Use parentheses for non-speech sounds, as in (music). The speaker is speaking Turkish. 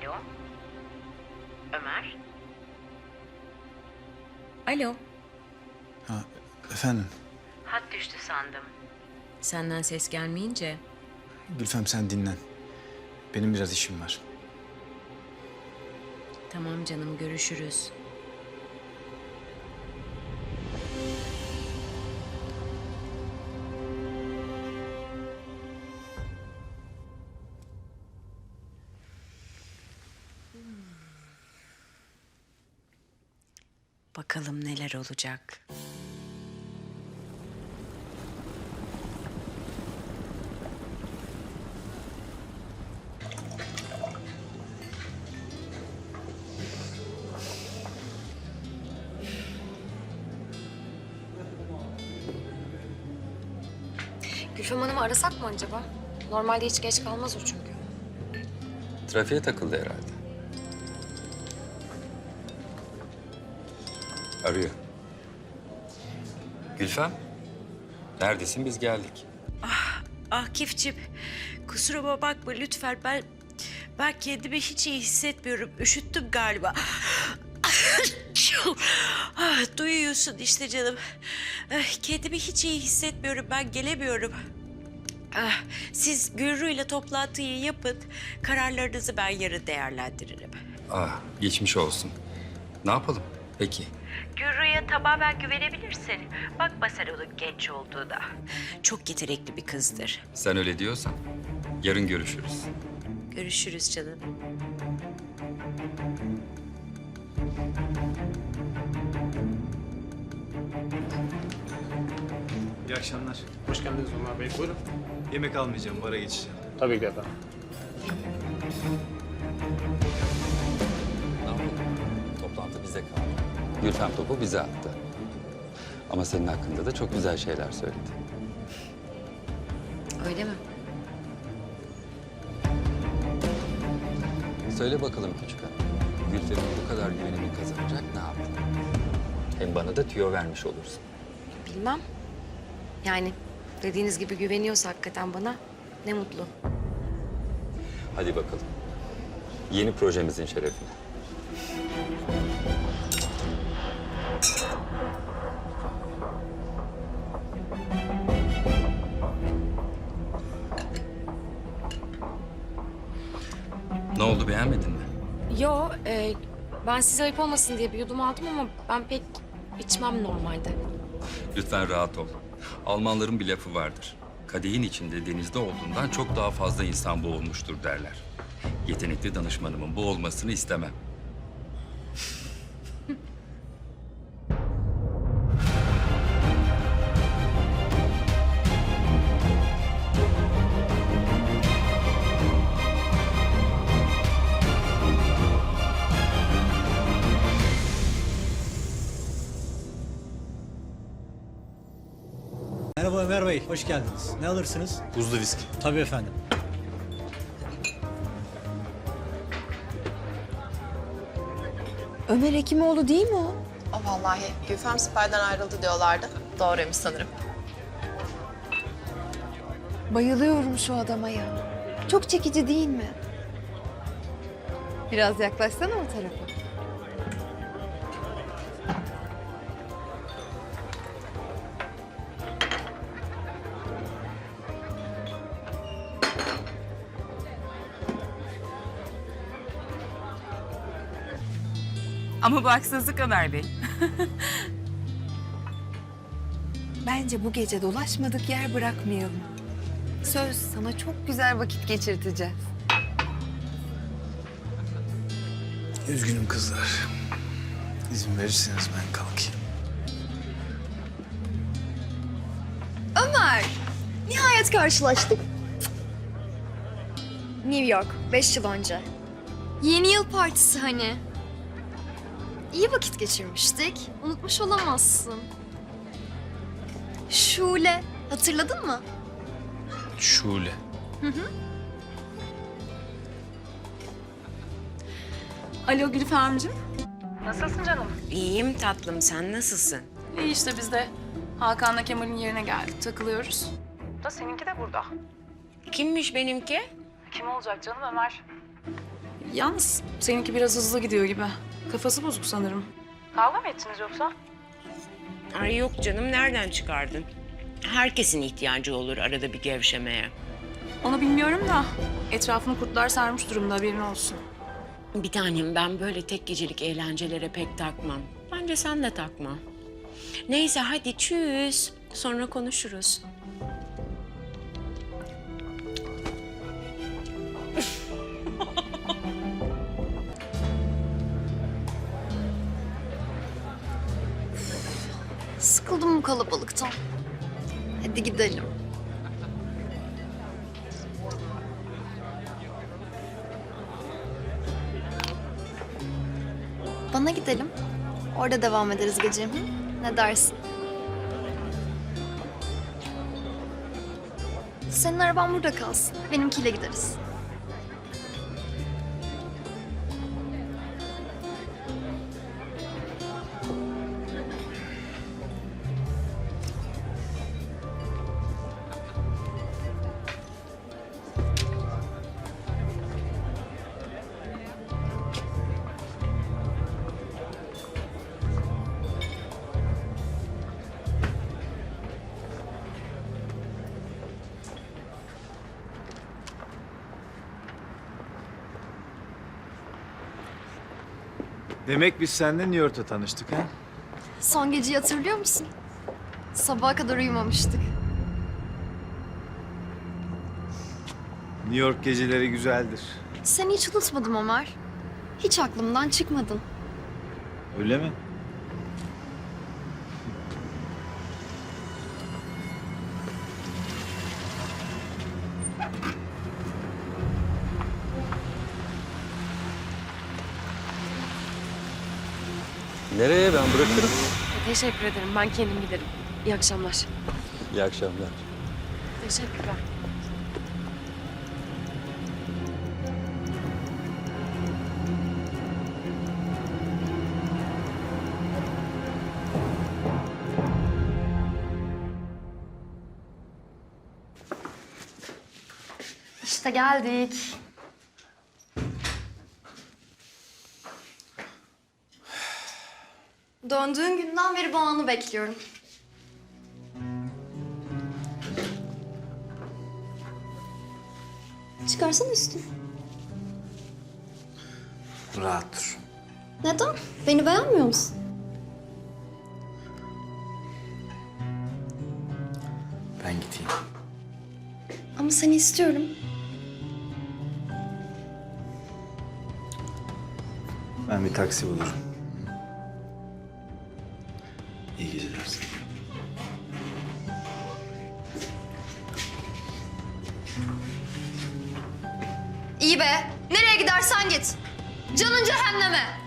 Alo? Ömer? Alo? Ha, efendim. Hat düştü sandım. Senden ses gelmeyince Gülfem sen dinlen. Benim biraz işim var. tamam canım görüşürüz. Bakalım neler olacak. Gülfem Hanım'ı arasak mı acaba? Normalde hiç geç kalmaz o çünkü. Trafiğe takıldı herhalde. Arıyor. Gülfem, neredesin? Biz geldik. Akif'cim kusuruma bakma lütfen ben ben kendimi hiç iyi hissetmiyorum. Üşüttüm galiba. ah, duyuyorsun işte canım. Ah, Kendimi hiç iyi hissetmiyorum. Ben gelemiyorum. Ah, siz Gürrü ile toplantıyı yapın. Kararlarınızı ben yarın değerlendiririm. Ah, geçmiş olsun. Ne yapalım? Peki. Gürrü'ye tamamen güvenebilirsin. Bakma sen onun genç olduğuna. Çok yetenekli bir kızdır. Sen öyle diyorsan. Yarın görüşürüz. Görüşürüz canım. İyi akşamlar. Hoş geldiniz Ömer Bey. Buyurun. Yemek almayacağım, bara geçeceğim. Tabii ki efendim. Ne yapalım? Toplantı bize kaldı. Gülfem topu bize attı. Ama senin hakkında da çok güzel şeyler söyledi. Öyle mi? Söyle bakalım küçük hanım. Gülfem'in bu kadar güvenini kazanacak ne yaptın? Hem bana da tüyo vermiş olursun. Bilmem. Yani dediğiniz gibi güveniyorsa hakikaten bana ne mutlu. Hadi bakalım. Yeni projemizin şerefine. Ne oldu beğenmedin mi? Yo, e, ben size ayıp olmasın diye bir yudum aldım ama ben pek içmem normalde. Lütfen rahat ol. Almanların bir lafı vardır. Kadehin içinde denizde olduğundan çok daha fazla insan boğulmuştur derler. Yetenekli danışmanımın bu olmasını istemem. Ömer Bey, hoş geldiniz. Ne alırsınız? Buzlu viski. Tabii efendim. Ömer Hekimoğlu değil mi o? O vallahi Gülfem Siper'den ayrıldı diyorlardı. Doğruymuş sanırım. Bayılıyorum şu adama ya. Çok çekici değil mi? Biraz yaklaşsana o tarafa. Ama bu haksızlık Ömer Bey. (laughs) Bence bu gece dolaşmadık yer bırakmayalım. Söz sana çok güzel vakit geçirteceğiz. Üzgünüm kızlar. İzin verirseniz ben kalkayım. Ömer, nihayet karşılaştık. New York, beş yıl önce. Yeni yıl partisi hani. İyi vakit geçirmiştik. Unutmuş olamazsın. Şule, hatırladın mı? Şule. Alo Gülfemciğim. İyiyim tatlım sen nasılsın? İyi işte biz de Hakan'la Kemal'in yerine geldik. Takılıyoruz. Da seninki de burada. Kimmiş benimki? Kim olacak canım Ömer? Yalnız seninki biraz hızlı gidiyor gibi. Kafası bozuk sanırım. Ay yok canım nereden çıkardın? Herkesin ihtiyacı olur arada bir gevşemeye. Onu bilmiyorum da etrafını kurtlar sarmış durumda haberin olsun. Bir tanem ben böyle tek gecelik eğlencelere pek takmam. Bence sen de takma. Neyse hadi çüz. Sonra konuşuruz. Sıkıldım bu kalabalıktan. Hadi gidelim. Bana gidelim. Orada devam ederiz gece. Ne dersin? Senin araban burada kalsın. Benimkiyle gideriz. Demek biz seninle New York'ta tanıştık ha? Son geceyi hatırlıyor musun? Sabaha kadar uyumamıştık. New York geceleri güzeldir. Seni hiç unutmadım Ömer. Hiç aklımdan çıkmadın. Öyle mi? Nereye ben bırakırım? Teşekkür ederim. Ben kendim giderim. İyi akşamlar. İyi akşamlar. Teşekkürler. İşte geldik. Döndüğün günden beri bu anı bekliyorum. Çıkarsana üstünü. Rahat dur. Neden? Beni beğenmiyor musun? Ben gideyim. Ama seni istiyorum. Ben bir taksi bulurum. Sana. İyi be. Nereye gidersen git. Canın cehenneme.